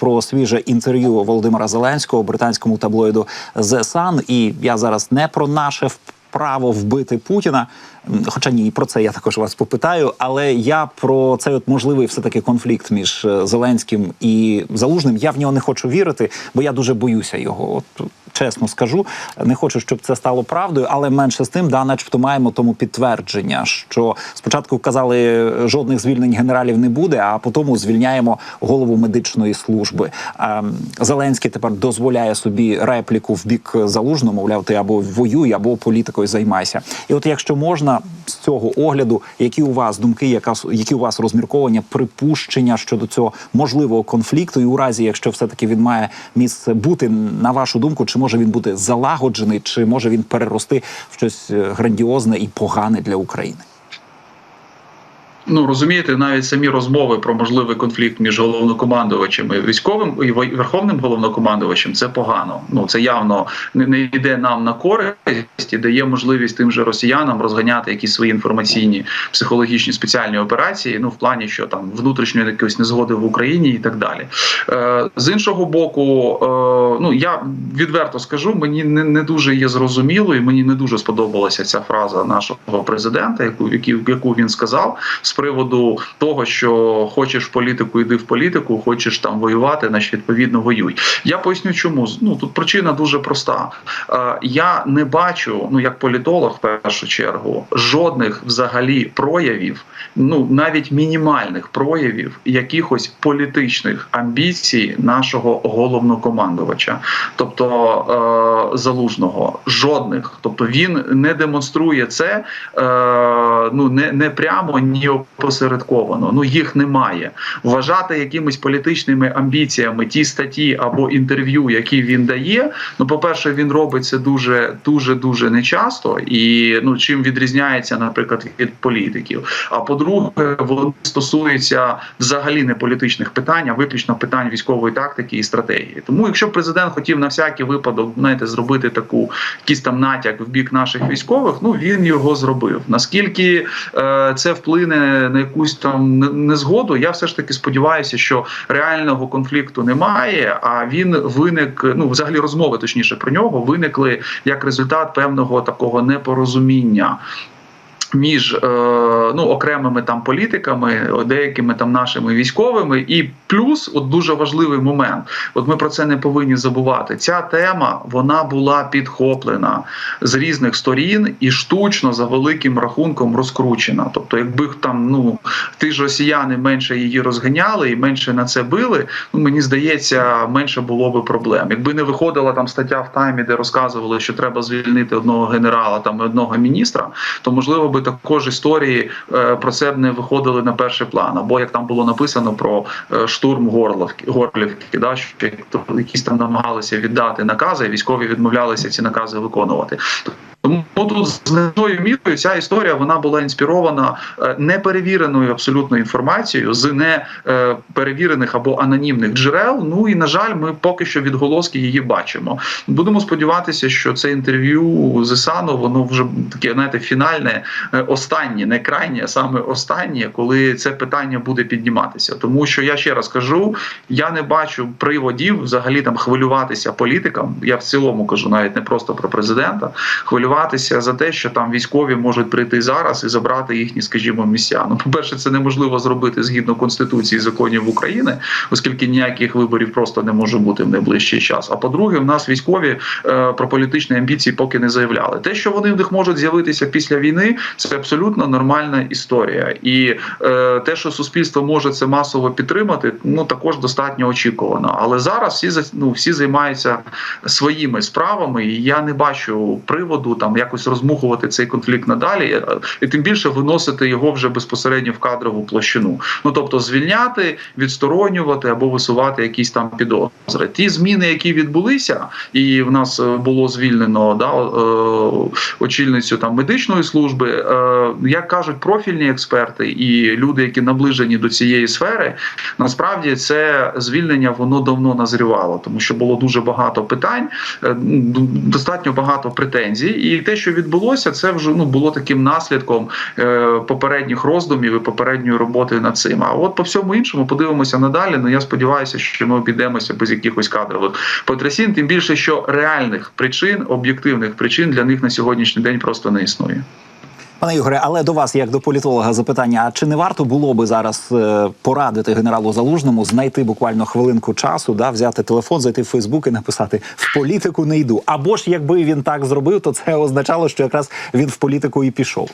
про свіже інтерв'ю Володимира Зеленського британському таблоїду The Sun. І я зараз не про наше право вбити Путіна. Хоча ні, про це я також вас попитаю. Але я про цей от можливий все таки конфлікт між е, Зеленським і Залужним. Я в нього не хочу вірити, бо я дуже боюся його. От чесно скажу, не хочу, щоб це стало правдою, але менше з тим, да, начебто маємо тому підтвердження, що спочатку казали, жодних звільнень генералів не буде, а потім звільняємо голову медичної служби. Ем, Зеленський тепер дозволяє собі репліку в бік залужного, мовляв, ти або воюй, або політикою займайся. І от, якщо можна з цього огляду, які у вас думки, яка які у вас розмірковання, припущення щодо цього можливого конфлікту, і у разі, якщо все таки він має місце бути, на вашу думку, чи може він бути залагоджений, чи може він перерости в щось е, грандіозне і погане для України? Ну розумієте, навіть самі розмови про можливий конфлікт між головнокомандувачем і військовим і верховним головнокомандувачем це погано. Ну це явно не, йде нам на користь і дає можливість тим же росіянам розганяти якісь свої інформаційні психологічні спеціальні операції. Ну в плані, що там внутрішньої якоїсь незгоди в Україні і так далі. Е, з іншого боку, е, ну я відверто скажу, мені не, не дуже є зрозуміло, і мені не дуже сподобалася ця фраза нашого президента, яку яку, він сказав приводу того, що хочеш в політику, йди в політику, хочеш там воювати, значить відповідно воюй. Я поясню, чому ну тут причина дуже проста. Е, я не бачу, ну як політолог, в першу чергу, жодних взагалі проявів, ну навіть мінімальних проявів якихось політичних амбіцій нашого головнокомандувача, тобто е, залужного, жодних. Тобто він не демонструє це е, ну не, не прямо ні опосередковано. Ну їх немає. Вважати якимись політичними амбіціями ті статті або інтерв'ю, які він дає. Ну, по-перше, він робить це дуже дуже дуже нечасто, і ну чим відрізняється, наприклад, від політиків. А по-друге, вони стосуються взагалі не політичних питань, а виключно питань військової тактики і стратегії. Тому, якщо президент хотів на всякий випадок, знаєте, зробити таку якийсь там натяк в бік наших військових, ну він його зробив. Наскільки е, це вплине на якусь там незгоду, я все ж таки сподіваюся, що реального конфлікту немає. А він виник, ну взагалі розмови точніше про нього виникли як результат певного такого непорозуміння. Між е, ну окремими там політиками, деякими там нашими військовими, і плюс, от дуже важливий момент. От ми про це не повинні забувати. Ця тема вона була підхоплена з різних сторін і штучно за великим рахунком розкручена. Тобто, якби там ну ті ж росіяни менше її розганяли і менше на це били, ну мені здається, менше було би проблем. Якби не виходила там стаття в таймі, де розказували, що треба звільнити одного генерала там і одного міністра, то можливо би також історії е, про це б не виходили на перший план. Або як там було написано про е, штурм Горловки, Горлівки, да, що якісь там намагалися віддати накази, військові відмовлялися ці накази виконувати. Тому тут значною мірою ця історія вона була інспірована е, неперевіреною абсолютно інформацією з неперевірених або анонімних джерел. Ну і на жаль, ми поки що відголоски її бачимо. Будемо сподіватися, що це інтерв'ю з Ісану, воно вже таке, знаєте, фінальне, е, останнє, не крайнє, а саме останнє, коли це питання буде підніматися. Тому що я ще раз кажу, я не бачу приводів взагалі там хвилюватися політикам. Я в цілому кажу, навіть не просто про президента, хвилюватися за те, що там військові можуть прийти зараз і забрати їхні, скажімо, місця. Ну, по перше, це неможливо зробити згідно конституції законів України, оскільки ніяких виборів просто не може бути в найближчий час. А по-друге, в нас військові е, про політичні амбіції поки не заявляли. Те, що вони в них можуть з'явитися після війни, це абсолютно нормальна історія. І е, те, що суспільство може це масово підтримати, ну також достатньо очікувано. Але зараз всі ну, всі займаються своїми справами, і я не бачу приводу там якось розмухувати цей конфлікт надалі, е, і тим більше виносити його вже безпосередньо в кадрову площину. Ну тобто звільняти, відсторонювати або висувати якісь там підозри. Ті зміни, які відбулися, і в нас е, було звільнено да, е, очільницю там медичної служби. Як кажуть профільні експерти і люди, які наближені до цієї сфери, насправді це звільнення воно давно назрівало, тому що було дуже багато питань, достатньо багато претензій, і те, що відбулося, це вже ну було таким наслідком е, попередніх роздумів і попередньої роботи над цим. А от по всьому іншому подивимося надалі. Ну я сподіваюся, що ми обійдемося без якихось кадрових потрясінь. Тим більше, що реальних причин, об'єктивних причин для них на сьогоднішній день просто не існує. Пане Ігоре, але до вас, як до політолога, запитання: а чи не варто було би зараз е, порадити генералу Залужному знайти буквально хвилинку часу, да, взяти телефон, зайти в Фейсбук і написати в політику не йду? Або ж якби він так зробив, то це означало, що якраз він в політику і пішов.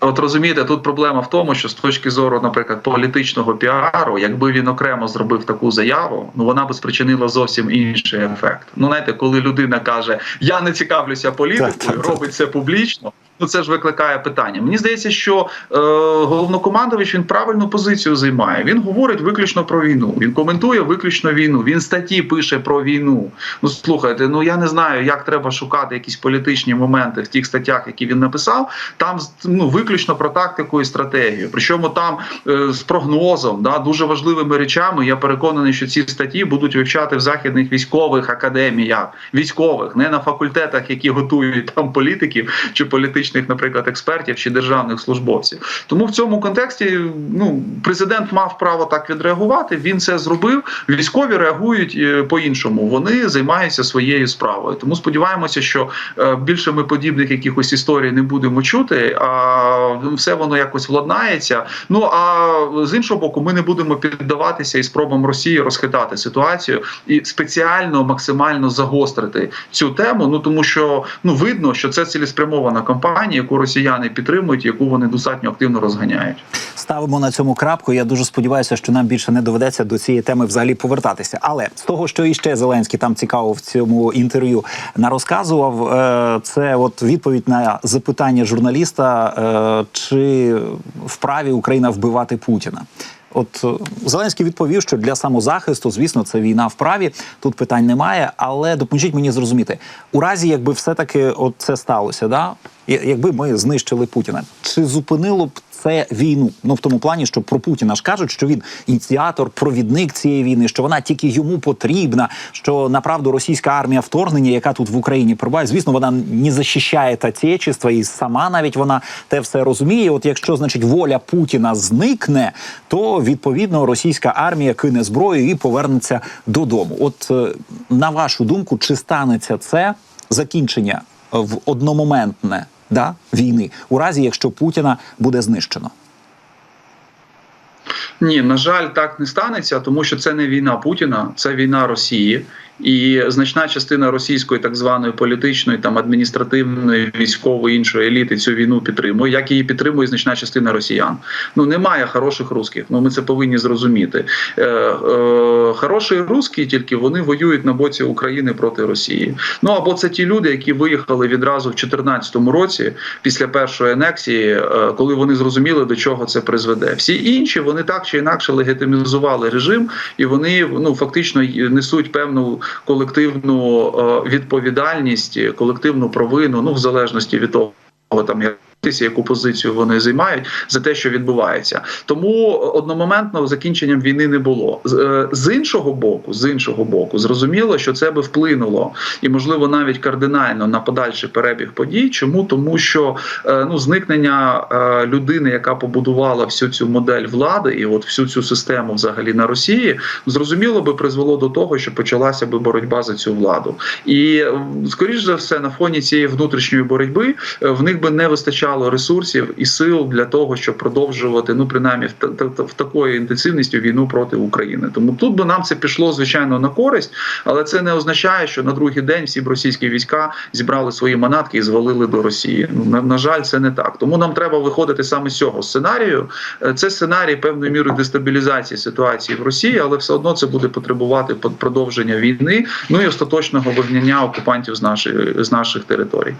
От розумієте, тут проблема в тому, що з точки зору, наприклад, політичного піару, якби він окремо зробив таку заяву, ну вона би спричинила зовсім інший ефект. Ну знаєте, коли людина каже Я не цікавлюся політикою, робить це публічно. Ну це ж викликає питання. Мені здається, що е, головнокомандувач він правильну позицію займає. Він говорить виключно про війну. Він коментує виключно війну. Він статті пише про війну. Ну слухайте, ну я не знаю, як треба шукати якісь політичні моменти в тих статтях, які він написав. Там ну виключно про тактику і стратегію. Причому там е, з прогнозом, да, дуже важливими речами. Я переконаний, що ці статті будуть вивчати в західних військових академіях, військових, не на факультетах, які готують там політиків чи політичних, наприклад, експертів чи державних службовців. Тому в цьому контексті ну президент мав право так відреагувати. Він це зробив. Військові реагують е, по-іншому. Вони займаються своєю справою. Тому сподіваємося, що е, більше ми подібних якихось історій не будемо чути. А все воно якось владнається. Ну а з іншого боку, ми не будемо піддаватися і спробам Росії розхитати ситуацію і спеціально максимально загострити цю тему. Ну тому що ну видно, що це цілеспрямована кампанія, яку росіяни підтримують, яку вони достатньо активно розганяють. Ставимо на цьому крапку. Я дуже сподіваюся, що нам більше не доведеться до цієї теми взагалі повертатися. Але з того, що іще Зеленський там цікаво в цьому інтерв'ю нарозказував, е, це от відповідь на запитання журналіста, е, чи вправі Україна вбивати Путіна. От е, Зеленський відповів, що для самозахисту, звісно, це війна в праві. Тут питань немає. Але допоможіть мені зрозуміти, у разі, якби все-таки от це сталося, да якби ми знищили Путіна, чи зупинило б це війну? Ну в тому плані, що про Путіна ж кажуть, що він ініціатор, провідник цієї війни, що вона тільки йому потрібна. Що направду російська армія вторгнення, яка тут в Україні пробуває, звісно, вона не захищає та отечество, і сама навіть вона те все розуміє. От якщо значить воля Путіна зникне, то відповідно російська армія кине зброю і повернеться додому. От е, на вашу думку, чи станеться це закінчення е, в одномоментне да, війни, у разі якщо Путіна буде знищено? Ні, на жаль, так не станеться, тому що це не війна Путіна, це війна Росії. І значна частина російської так званої політичної, там адміністративної, військової іншої еліти цю війну підтримує, як її підтримує значна частина росіян. Ну немає хороших русських. Ну ми це повинні зрозуміти. Е, е, хороші русські тільки вони воюють на боці України проти Росії. Ну або це ті люди, які виїхали відразу в 2014 році після першої анексії, е, коли вони зрозуміли, до чого це призведе. Всі інші вони так чи інакше легітимізували режим, і вони ну фактично несуть певну колективну е, відповідальність, колективну провину, ну в залежності від того, там як. Яку позицію вони займають за те, що відбувається, тому одномоментного закінченням війни не було. З, е, іншого боку, з іншого боку, зрозуміло, що це би вплинуло і, можливо, навіть кардинально на подальший перебіг подій. Чому тому, що е, ну зникнення е, людини, яка побудувала всю цю модель влади, і от всю цю систему взагалі на Росії, зрозуміло би призвело до того, що почалася би боротьба за цю владу, і скоріш за все, на фоні цієї внутрішньої боротьби в них би не вистачало ресурсів і сил для того, щоб продовжувати ну принаймні в, та- та- в такої інтенсивністю війну проти України. Тому тут би нам це пішло звичайно на користь, але це не означає, що на другий день всі б російські війська зібрали свої манатки і звалили до Росії. Ну на, на жаль, це не так. Тому нам треба виходити саме з цього сценарію. Е, Це сценарій певною мірою дестабілізації ситуації в Росії, але все одно це буде потребувати продовження війни, ну і остаточного вигнання окупантів з нашої з наших територій.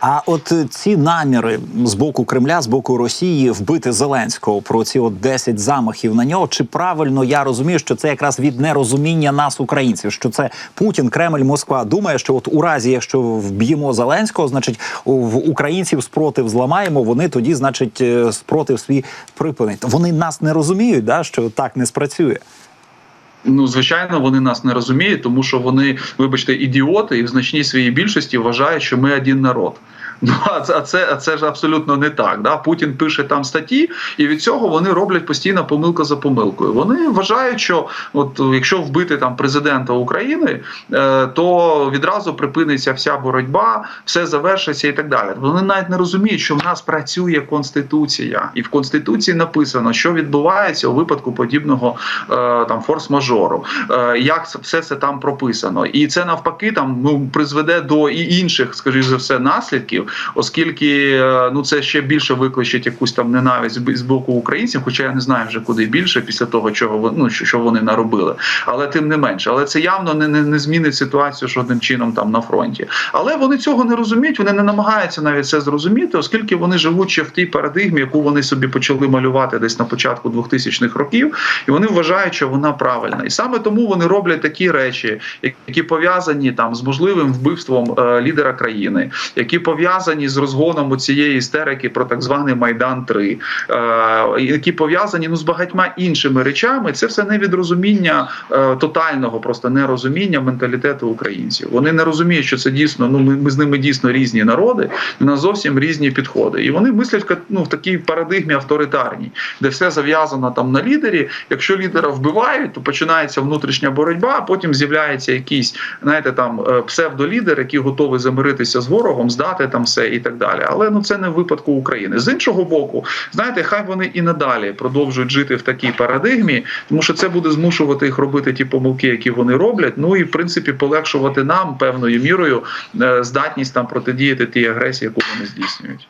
А от е, ці наміри з боку Кремля, з боку Росії вбити Зеленського про ці от 10 замахів на нього. Чи правильно я розумію, що це якраз від нерозуміння нас, українців, що це Путін, Кремль, Москва думає, що от у разі, якщо вб'ємо Зеленського, значить в українців спротив зламаємо. Вони тоді, значить, е, спротив свій припинять. Вони нас не розуміють, да, що так не спрацює. Ну, звичайно, вони нас не розуміють, тому що вони, вибачте, ідіоти і в значній своїй більшості вважають, що ми один народ. Ну а це, а це, а це ж абсолютно не так. Да? Путін пише там статті, і від цього вони роблять постійно помилка за помилкою. Вони вважають, що от якщо вбити там президента України, е, то відразу припиниться вся боротьба, все завершиться і так далі. Вони навіть не розуміють, що в нас працює конституція, і в конституції написано, що відбувається у випадку подібного е, там форс-мажору, е, як все це там прописано, і це навпаки там ну призведе до і інших, скажімо за все, наслідків, оскільки е, ну це ще більше викличить якусь там ненависть з боку українців, хоча я не знаю вже куди більше після того, чого ну, що вони наробили, але тим не менше, але це явно не, не, не змінить ситуацію жодним чином там на фронті. Але вони цього не розуміють, вони не намагаються навіть це зрозуміти, оскільки вони живуть ще в тій парадигмі, яку вони собі почали малювати десь на початку 2000-х років, і вони вважають, що вона правильна. І саме тому вони роблять такі речі, які пов'язані там з можливим вбивством е, лідера країни, які пов'язані з розгоном цієї істерики про так званий Майдан 3 е, які пов'язані ну з багатьма іншими речами. Це все не від розуміння е, тотального, просто нерозуміння менталітету українців. Вони не розуміють, що це дійсно. Ну ми, ми з ними дійсно різні народи, на зовсім різні підходи. І вони мислять ну, в такій парадигмі авторитарній, де все зав'язано там на лідері. Якщо лідера вбивають, то починається внутрішня боротьба, а потім з'являється якийсь, знаєте, там е, псевдолідер, який готовий замиритися з ворогом, здати там все і так далі. Але ну це не в випадку України. З іншого боку, знаєте, хай вони і надалі продовжують жити в такій парадигмі, тому що це буде змушувати їх робити ті помилки, які вони роблять. Ну і в принципі полегшувати нам певною мірою е, здатність там протидіяти тій агресії, яку вони здійснюють.